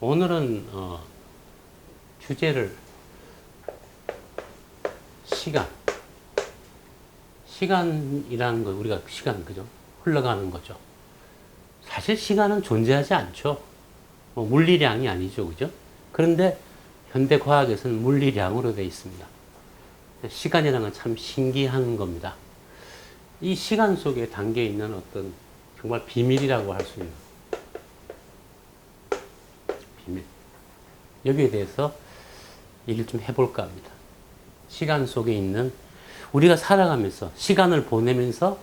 오늘은 어, 주제를 시간. 시간이라는 거 우리가 시간 그죠? 흘러가는 거죠. 사실 시간은 존재하지 않죠. 뭐 물리량이 아니죠, 그죠? 그런데 현대 과학에서는 물리량으로 되어 있습니다. 시간이라는 건 참 신기한 겁니다. 이 시간 속에 담겨 있는 어떤 정말 비밀이라고 할 수 있는 비밀. 여기에 대해서 얘기를 좀 해볼까 합니다. 시간 속에 있는 우리가 살아가면서 시간을 보내면서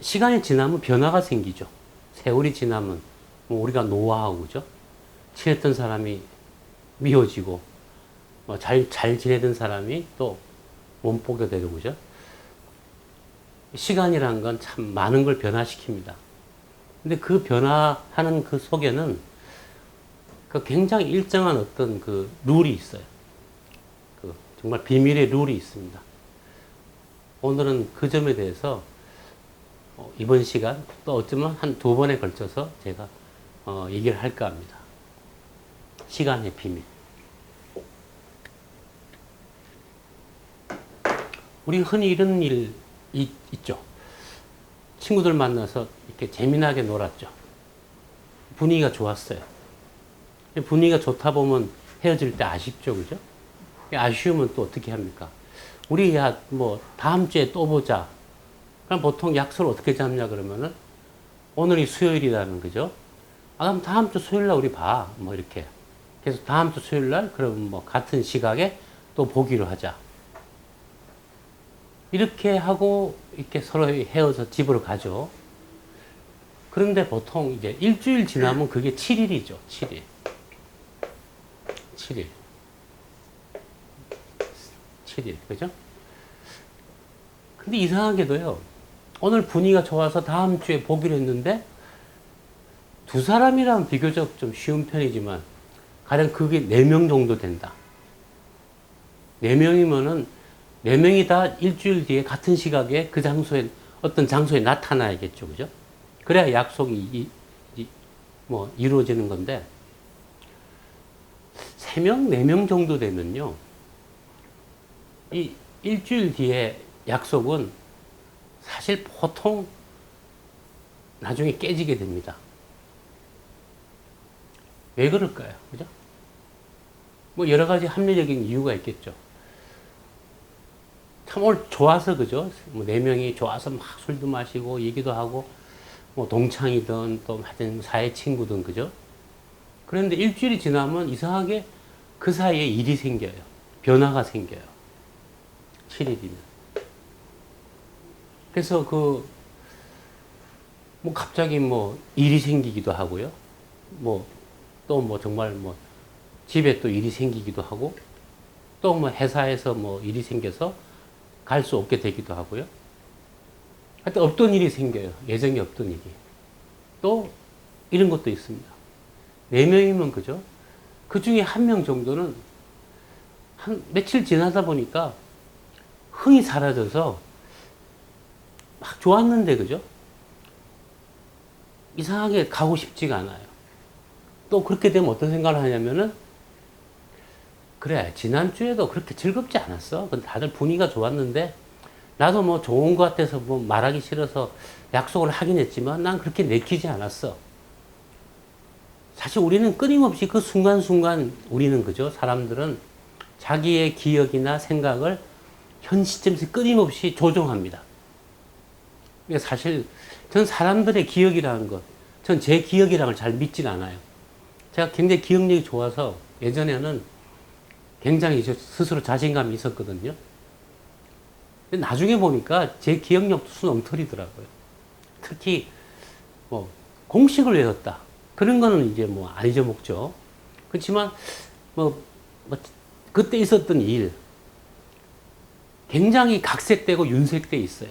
시간이 지나면 변화가 생기죠. 세월이 지나면 뭐 우리가 노화하고 그죠? 친했던 사람이 미워지고 뭐 잘, 잘 지내던 사람이 또 몸보게 되고 그죠? 시간이란 건 참 많은 걸 변화시킵니다. 근데 그 변화하는 그 속에는 그 굉장히 일정한 어떤 그 룰이 있어요. 그 정말 비밀의 룰이 있습니다. 오늘은 그 점에 대해서 어, 이번 시간 또 어쩌면 한 두 번에 걸쳐서 제가 어, 얘기를 할까 합니다. 시간의 비밀. 우리 흔히 이런 일 있, 있죠. 친구들 만나서 이렇게 재미나게 놀았죠. 분위기가 좋았어요. 분위기가 좋다 보면 헤어질 때 아쉽죠, 그죠? 아쉬우면 또 어떻게 합니까? 우리 야, 뭐, 다음 주에 또 보자. 그럼 보통 약속을 어떻게 잡냐 그러면은 오늘이 수요일이라는 거죠. 아, 그럼 다음 주 수요일 날 우리 봐. 뭐 이렇게. 그래서 다음 주 수요일 날 그럼 뭐 같은 시각에 또 보기로 하자. 이렇게 하고 이렇게 서로 헤어져 집으로 가죠. 그런데 보통 이제 일주일 지나면 그게 7일이죠. 7일. 7일. 7일. 그죠? 근데 이상하게도요. 오늘 분위기가 좋아서 다음 주에 보기로 했는데 두 사람이라면 비교적 좀 쉬운 편이지만 가령 그게 4명 정도 된다. 4명이면은 네 명이 다 일주일 뒤에 같은 시각에 그 장소에 어떤 장소에 나타나야겠죠, 그죠? 그래야 약속이 이, 이, 뭐 이루어지는 건데 세 명, 네명 정도 되면요, 이 일주일 뒤에 약속은 사실 보통 나중에 깨지게 됩니다. 왜 그럴까요, 그죠? 뭐 여러 가지 합리적인 이유가 있겠죠. 참 오늘 좋아서 그죠? 뭐네 명이 좋아서 막 술도 마시고 얘기도 하고 뭐 동창이든 또 하여튼 사회 친구든 그죠? 그런데 일주일이 지나면 이상하게 그 사이에 일이 생겨요. 변화가 생겨요. 7일이면. 그래서 그, 뭐 갑자기 뭐 일이 생기기도 하고요. 뭐 또 뭐 정말 뭐 집에 또 일이 생기기도 하고 또 뭐 회사에서 뭐 일이 생겨서 갈 수 없게 되기도 하고요. 하여튼 없던 일이 생겨요. 예정에 없던 일이. 또 이런 것도 있습니다. 네 명이면 그죠? 그 중에 한 명 정도는 한 며칠 지나다 보니까 흥이 사라져서 막 좋았는데 그죠? 이상하게 가고 싶지가 않아요. 또 그렇게 되면 어떤 생각을 하냐면은 그래, 지난주에도 그렇게 즐겁지 않았어. 근데 다들 분위기가 좋았는데, 나도 뭐 좋은 것 같아서 뭐 말하기 싫어서 약속을 하긴 했지만, 난 그렇게 내키지 않았어. 사실 우리는 끊임없이 그 순간순간, 우리는 그죠? 사람들은 자기의 기억이나 생각을 현 시점에서 끊임없이 조종합니다. 사실, 전 사람들의 기억이라는 것, 전 제 기억이라는 걸 잘 믿진 않아요. 제가 굉장히 기억력이 좋아서 예전에는 굉장히 스스로 자신감이 있었거든요. 나중에 보니까 제 기억력도 수넘터리더라고요. 특히 뭐 공식을 외웠다. 그런 거는 이제 뭐 안 잊어먹죠. 그렇지만 뭐, 뭐 그때 있었던 일 굉장히 각색되고 윤색돼 있어요.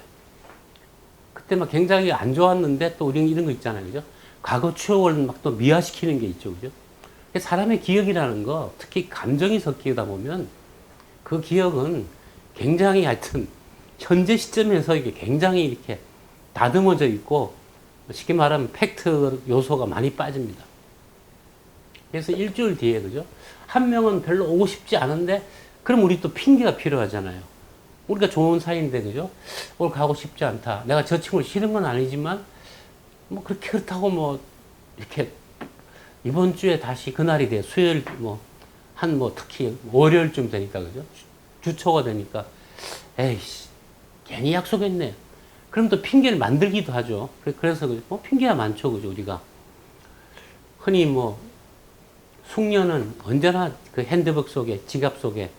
그때 막 굉장히 안 좋았는데 또 우리는 이런 거 있잖아요. 그죠? 과거 추억을 막 또 미화시키는 게 있죠. 그죠? 사람의 기억이라는 거, 특히 감정이 섞이다 보면 그 기억은 굉장히 하여튼 현재 시점에서 이게 굉장히 이렇게 다듬어져 있고 쉽게 말하면 팩트 요소가 많이 빠집니다. 그래서 일주일 뒤에 그죠? 한 명은 별로 오고 싶지 않은데 그럼 우리 또 핑계가 필요하잖아요. 우리가 좋은 사이인데 그죠? 오늘 가고 싶지 않다. 내가 저 친구를 싫은 건 아니지만 뭐 그렇게 그렇다고 뭐 이렇게 이번 주에 다시 그날이 돼 수요일 뭐 한뭐 특히 월요일쯤 되니까 그죠? 주- 주초가 되니까 에이씨 괜히 약속했네. 그럼 또 핑계를 만들기도 하죠. 그래- 그래서 그- 뭐 핑계가 많죠, 그죠? 우리가 흔히 뭐 숙녀는 언제나 그 핸드백 속에 지갑 속에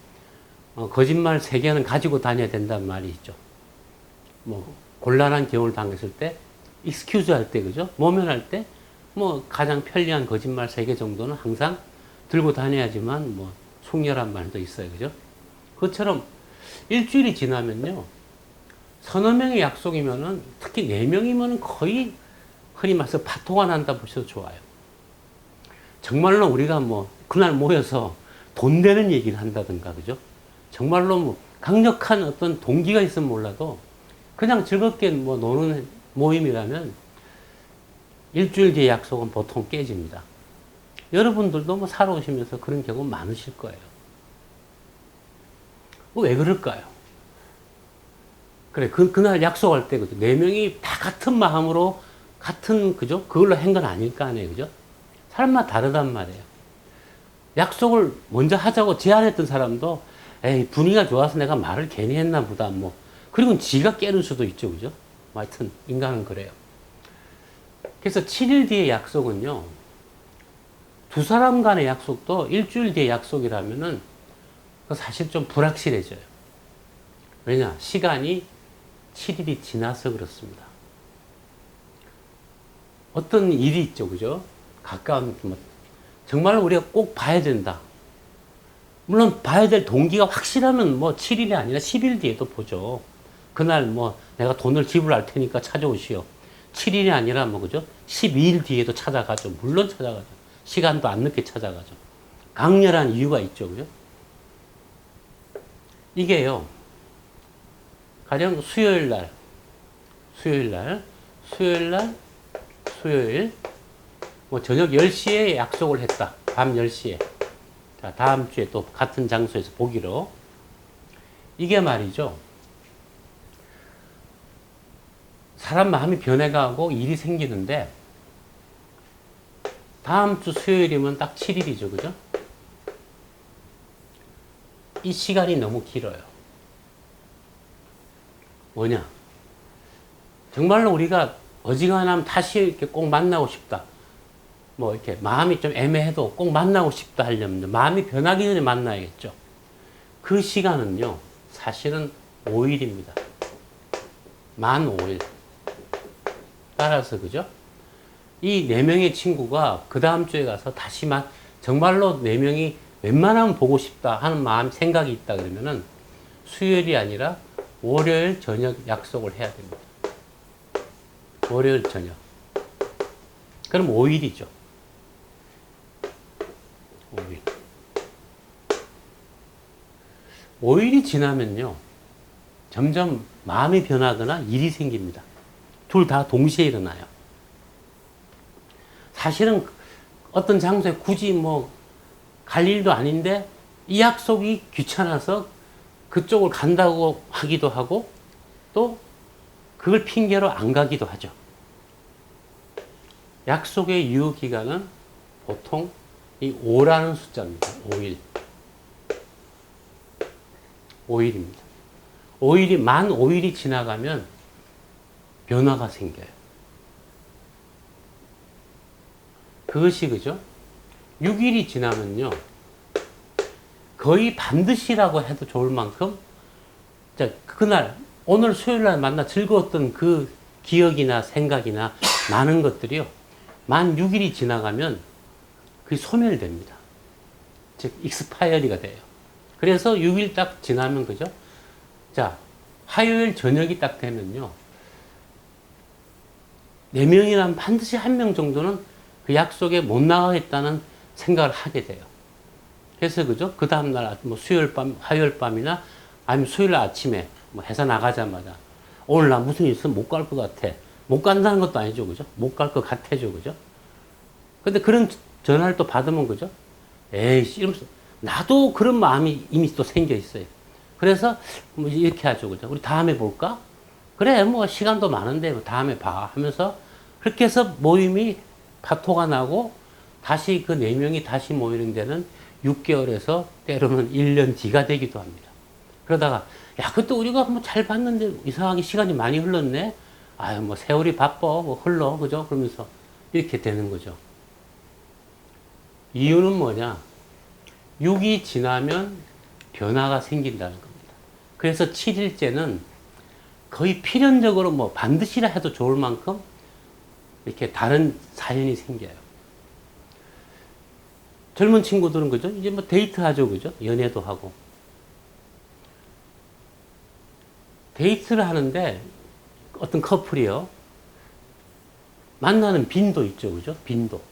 어, 거짓말 세 개는 가지고 다녀야 된다는 말이 있죠. 뭐 곤란한 경우를 당했을 때 익스큐즈 할 때 그죠? 모면할 때 뭐 가장 편리한 거짓말 세 개 정도는 항상 들고 다녀야지만 뭐 숙녀란 말도 있어요. 그죠? 그것처럼 일주일이 지나면요. 서너 명의 약속이면은 특히 네 명이면은 거의 흔히 말해서 파토가 난다 보셔도 좋아요. 정말로 우리가 뭐 그날 모여서 돈 되는 얘기를 한다든가 그죠? 정말로 뭐 강력한 어떤 동기가 있으면 몰라도 그냥 즐겁게 뭐 노는 모임이라면 일주일 뒤에 약속은 보통 깨집니다. 여러분들도 뭐 살아오시면서 그런 경우 많으실 거예요. 뭐왜 그럴까요? 그래, 그, 그날 약속할 때, 그죠? 네 명이 다 같은 마음으로, 같은, 그죠? 그걸로 한 건 아닐 거 아니에요, 그죠? 사람마다 다르단 말이에요. 약속을 먼저 하자고 제안했던 사람도, 에이, 분위기가 좋아서 내가 말을 괜히 했나 보다, 뭐. 그리고 지가 깨는 수도 있죠, 그죠? 뭐 하여튼, 인간은 그래요. 그래서 7일 뒤의 약속은요, 두 사람 간의 약속도 일주일 뒤의 약속이라면은, 그 사실 좀 불확실해져요. 왜냐? 시간이 7일이 지나서 그렇습니다. 어떤 일이 있죠, 그죠? 가까운, 뭐, 정말 우리가 꼭 봐야 된다. 물론 봐야 될 동기가 확실하면 뭐 7일이 아니라 10일 뒤에도 보죠. 그날 뭐 내가 돈을 지불할 테니까 찾아오시오. 7일이 아니라 뭐 그죠? 12일 뒤에도 찾아가죠. 물론 찾아가죠. 시간도 안 늦게 찾아가죠. 강렬한 이유가 있죠, 그죠? 이게요. 가령 수요일 날, 수요일 날, 수요일 날, 수요일, 뭐 저녁 10시에 약속을 했다. 밤 10시에. 자, 다음 주에 또 같은 장소에서 보기로. 이게 말이죠. 사람 마음이 변해가고 일이 생기는데, 다음 주 수요일이면 딱 7일이죠. 그죠? 이 시간이 너무 길어요. 뭐냐? 정말로 우리가 어지간하면 다시 이렇게 꼭 만나고 싶다. 뭐 이렇게 마음이 좀 애매해도 꼭 만나고 싶다 하려면 마음이 변하기 전에 만나야겠죠. 그 시간은요, 사실은 5일입니다. 만 5일. 따라서 그죠? 이 네 명의 친구가 그 다음 주에 가서 다시 만 정말로 네 명이 웬만하면 보고 싶다 하는 마음 생각이 있다 그러면은 수요일이 아니라 월요일 저녁 약속을 해야 됩니다. 월요일 저녁. 그럼 5일이죠. 5일. 5일이 지나면요. 점점 마음이 변하거나 일이 생깁니다. 둘 다 동시에 일어나요. 사실은 어떤 장소에 굳이 뭐 갈 일도 아닌데 이 약속이 귀찮아서 그쪽을 간다고 하기도 하고 또 그걸 핑계로 안 가기도 하죠. 약속의 유효 기간은 보통 이 5라는 숫자입니다. 5일. 5일입니다. 5일이 만 5일이 지나가면 변화가 생겨요. 그것이 그죠? 6일이 지나면요. 거의 반드시라고 해도 좋을 만큼 자, 그날 오늘 수요일 날 만나 즐거웠던 그 기억이나 생각이나 많은 것들이요. 만 6일이 지나가면 그게 소멸됩니다. 즉 익스파이어리가 돼요. 그래서 6일 딱 지나면 그죠? 자, 화요일 저녁이 딱 되면요. 네 명이라면 반드시 한 명 정도는 그 약속에 못 나가겠다는 생각을 하게 돼요. 그래서 그죠? 그 다음날 뭐 수요일 밤, 화요일 밤이나 아니면 수요일 아침에 뭐 회사 나가자마자 오늘 나 무슨 일 있으면 못 갈 것 같아. 못 간다는 것도 아니죠. 그죠? 못 갈 것 같아죠. 그죠? 근데 그런 전화를 또 받으면 그죠? 에이씨, 이러면서 나도 그런 마음이 이미 또 생겨 있어요. 그래서 뭐 이렇게 하죠. 그죠? 우리 다음에 볼까? 그래, 뭐 시간도 많은데 뭐 다음에 봐 하면서 그렇게 해서 모임이 파토가 나고 다시 그 네 명이 다시 모이는 데는 6개월에서 때로는 1년 뒤가 되기도 합니다. 그러다가 야, 그때 우리가 뭐 잘 봤는데 이상하게 시간이 많이 흘렀네. 아유, 뭐 세월이 바빠, 뭐 흘러, 그죠? 그러면서 이렇게 되는 거죠. 이유는 뭐냐? 6이 지나면 변화가 생긴다는 겁니다. 그래서 7일째는 거의 필연적으로 뭐 반드시라 해도 좋을 만큼 이렇게 다른 사연이 생겨요. 젊은 친구들은 그죠? 이제 뭐 데이트 하죠, 그죠? 연애도 하고. 데이트를 하는데 어떤 커플이요. 만나는 빈도 있죠, 그죠? 빈도.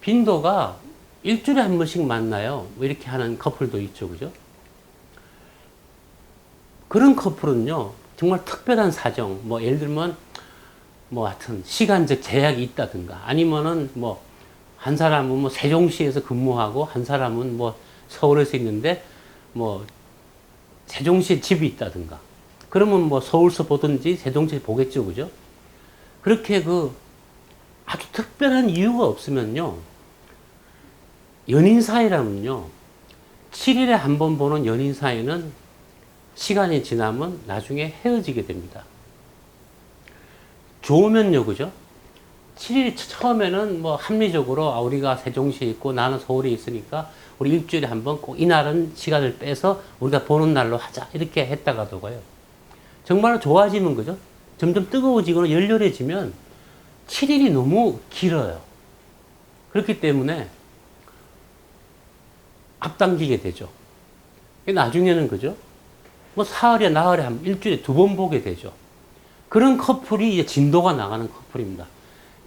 빈도가 일주일에 한 번씩 만나요. 뭐 이렇게 하는 커플도 있죠, 그죠? 그런 커플은요, 정말 특별한 사정, 뭐 예를 들면 뭐 하여튼 시간적 제약이 있다든가 아니면은 뭐 한 사람은 뭐 세종시에서 근무하고 한 사람은 뭐 서울에서 있는데 뭐 세종시에 집이 있다든가. 그러면 뭐 서울서 보든지 세종시 보겠죠 그죠? 그렇게 그 아주 특별한 이유가 없으면요. 연인 사이라면요. 7일에 한 번 보는 연인 사이는 시간이 지나면 나중에 헤어지게 됩니다. 좋으면요, 그죠? 7일 처음에는 뭐 합리적으로 아, 우리가 세종시에 있고 나는 서울에 있으니까 우리 일주일에 한 번 꼭 이날은 시간을 빼서 우리가 보는 날로 하자. 이렇게 했다가도가요. 정말 좋아지면 그죠? 점점 뜨거워지거나 열렬해지면 7일이 너무 길어요. 그렇기 때문에 앞당기게 되죠. 나중에는 그죠? 뭐 사흘에 나흘에 한 일주일에 두 번 보게 되죠. 그런 커플이 이제 진도가 나가는 커플입니다.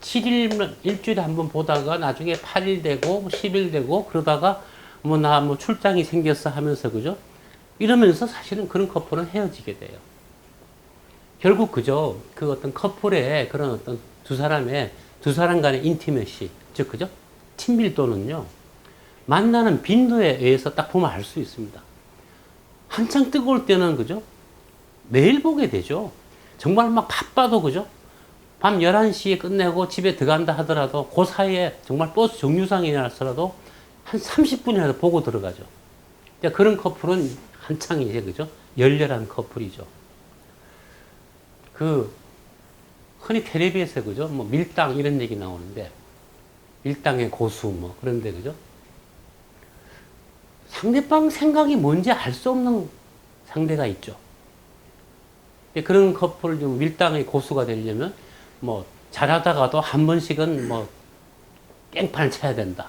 7일, 일주일에 한 번 보다가 나중에 8일 되고 10일 되고 그러다가 뭐나뭐 출장이 생겼어 하면서 그죠? 이러면서 사실은 그런 커플은 헤어지게 돼요. 결국 그죠? 그 어떤 커플의 그런 어떤 두 사람의 두 사람 간의 인티메시, 즉 그죠? 친밀도는요. 만나는 빈도에 의해서 딱 보면 알 수 있습니다. 한창 뜨거울 때는 그죠? 매일 보게 되죠. 정말 막 바빠도 그죠? 밤 11시에 끝내고 집에 들어간다 하더라도 그 사이에 정말 버스 정류장이라서라도 한 30분이라도 보고 들어가죠. 그런 커플은 한창 이제 그죠? 열렬한 커플이죠. 그 흔히 텔레비에서 그죠? 뭐 밀당 이런 얘기 나오는데 밀당의 고수 뭐 그런데 그죠? 상대방 생각이 뭔지 알 수 없는 상대가 있죠. 그런 커플 좀 밀당의 고수가 되려면 뭐 잘하다가도 한 번씩은 뭐 깽판을 쳐야 된다.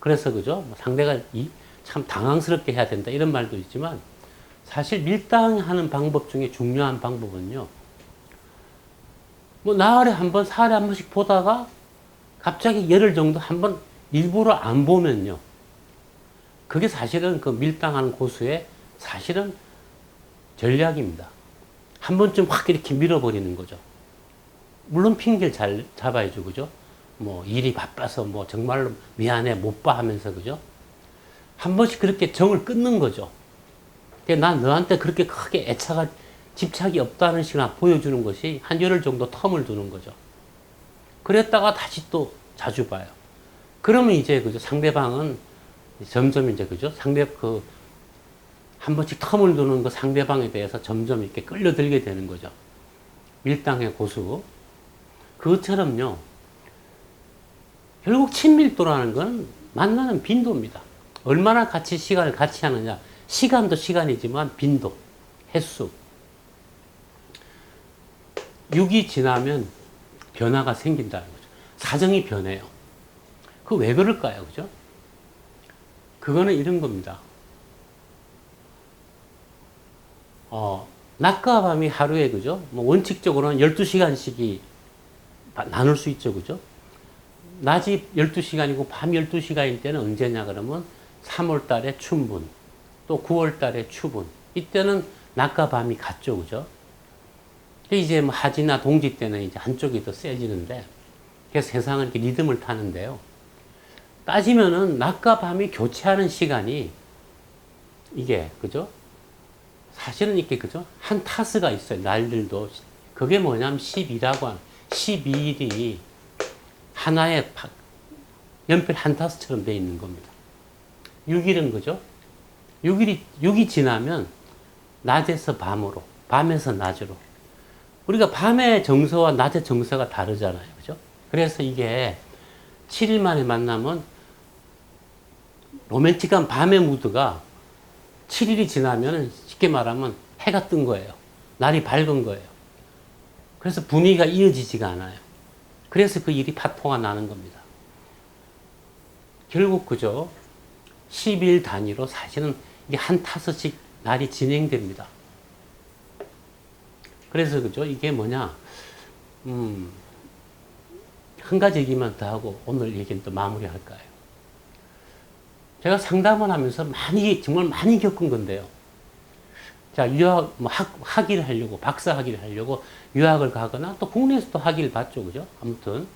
그래서 그죠? 뭐 상대가 이, 참 당황스럽게 해야 된다. 이런 말도 있지만 사실 밀당하는 방법 중에 중요한 방법은요. 뭐 나흘에 한 번, 사흘에 한 번씩 보다가 갑자기 열흘 정도 한 번 일부러 안 보면요. 그게 사실은 그 밀당하는 고수의 사실은 전략입니다. 한 번쯤 확 이렇게 밀어버리는 거죠. 물론 핑계를 잘 잡아야죠. 그죠? 뭐 일이 바빠서 뭐 정말로 미안해 못 봐 하면서 그죠? 한 번씩 그렇게 정을 끊는 거죠. 난 너한테 그렇게 크게 애착가 집착이 없다는 식으로 보여주는 것이 한 열흘 정도 텀을 두는 거죠. 그랬다가 다시 또 자주 봐요. 그러면 이제 그죠? 상대방은 점점 이제 그죠? 상대 그 한 번씩 텀을 두는 그 상대방에 대해서 점점 이렇게 끌려들게 되는 거죠. 밀당의 고수. 그것처럼요. 결국 친밀도라는 건 만나는 빈도입니다. 얼마나 같이 시간을 같이 하느냐. 시간도 시간이지만 빈도, 횟수. 6이 지나면 변화가 생긴다는 거죠. 사정이 변해요. 그 왜 그럴까요? 그죠? 그거는 이런 겁니다. 어, 낮과 밤이 하루에, 그죠? 뭐 원칙적으로는 12시간씩이 나눌 수 있죠. 그죠? 낮이 12시간이고 밤 12시간일 때는 언제냐 그러면 3월 달에 춘분, 또 9월 달에 추분. 이때는 낮과 밤이 같죠. 그죠? 이제 뭐 하지나 동지 때는 이제 한쪽이 더 세지는데 그래서 세상은 이렇게 리듬을 타는데요. 따지면은 낮과 밤이 교체하는 시간이 이게 그죠? 사실은 이게 그죠? 한 타스가 있어요. 날들도 그게 뭐냐면 12라고 하는 12일이 하나의 파- 연필 한 타스처럼 돼 있는 겁니다. 6일은 그죠? 6일이 6이 지나면 낮에서 밤으로, 밤에서 낮으로. 우리가 밤의 정서와 낮의 정서가 다르잖아요. 그죠? 그래서 이게 7일 만에 만나면 로맨틱한 밤의 무드가 7일이 지나면 쉽게 말하면 해가 뜬 거예요. 날이 밝은 거예요. 그래서 분위기가 이어지지가 않아요. 그래서 그 일이 파토가 나는 겁니다. 결국 그죠? 10일 단위로 사실은 이게 한 타서씩 날이 진행됩니다. 그래서 그죠? 이게 뭐냐? 음, 한 가지 얘기만 더 하고 오늘 얘기는 또 마무리할까요? 제가 상담을 하면서 많이, 정말 많이 겪은 건데요. 자, 유학, 뭐 학, 학위를 하려고, 박사 학위를 하려고 유학을 가거나 또 국내에서도 학위를 받죠. 그죠? 아무튼.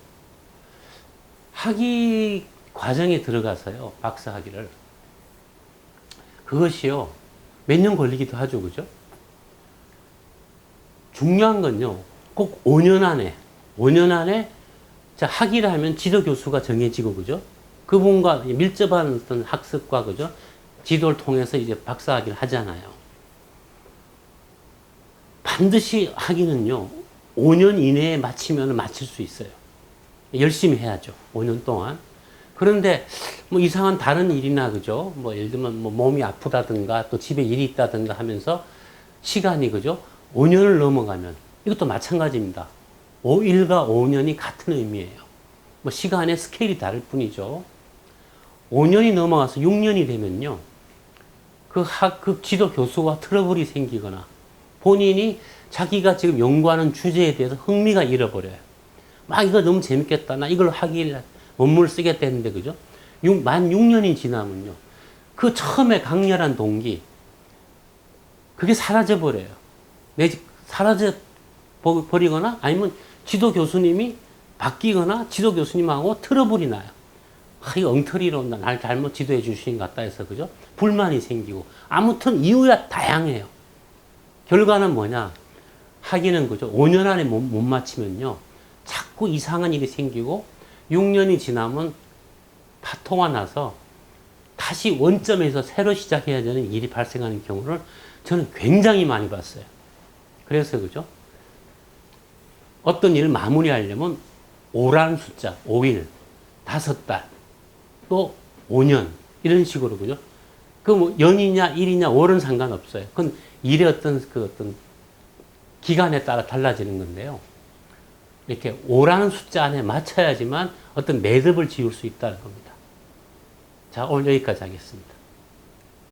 학위 과정에 들어가서요. 박사 학위를. 그것이요. 몇 년 걸리기도 하죠. 그죠? 중요한 건요. 꼭 5년 안에, 5년 안에 자, 학위를 하면 지도 교수가 정해지고, 그죠? 그분과 밀접한 어떤 학습과, 그죠? 지도를 통해서 이제 박사 학위를 하잖아요. 반드시 학위는요, 5년 이내에 마치면 마칠 수 있어요. 열심히 해야죠. 5년 동안. 그런데 뭐 이상한 다른 일이나 그죠? 뭐 예를 들면 뭐 몸이 아프다든가 또 집에 일이 있다든가 하면서 시간이 그죠? 5년을 넘어가면 이것도 마찬가지입니다. 5일과 5년이 같은 의미예요. 뭐 시간의 스케일이 다를 뿐이죠. 5년이 넘어가서 6년이 되면요. 그 학, 그 지도 교수와 트러블이 생기거나 본인이 자기가 지금 연구하는 주제에 대해서 흥미가 잃어버려요. 막 이거 너무 재밌겠다. 나 이걸 하길 원문을 쓰겠다 했는데, 그죠? 6, 만 6년이 지나면요. 그 처음에 강렬한 동기, 그게 사라져버려요. 내지 사라져 버- 버리거나 아니면 지도 교수님이 바뀌거나 지도 교수님하고 트러블이 나요. 아, 이 엉터리로 나- 날 잘못 지도해 주신 것 같다 해서, 그죠? 불만이 생기고. 아무튼 이유가 다양해요. 결과는 뭐냐? 하기는 그죠? 5년 안에 못, 못 마치면요. 자꾸 이상한 일이 생기고 6년이 지나면 파토가 나서 다시 원점에서 새로 시작해야 되는 일이 발생하는 경우를 저는 굉장히 많이 봤어요. 그래서 그죠? 어떤 일을 마무리하려면 5라는 숫자, 5일, 5달, 또 5년 이런 식으로 그죠? 그뭐 연이냐 일이냐 월은 상관없어요. 그건 일의 어떤 그 어떤 기간에 따라 달라지는 건데요. 이렇게 5라는 숫자 안에 맞춰야지만 어떤 매듭을 지을 수 있다는 겁니다. 자, 오늘 여기까지 하겠습니다.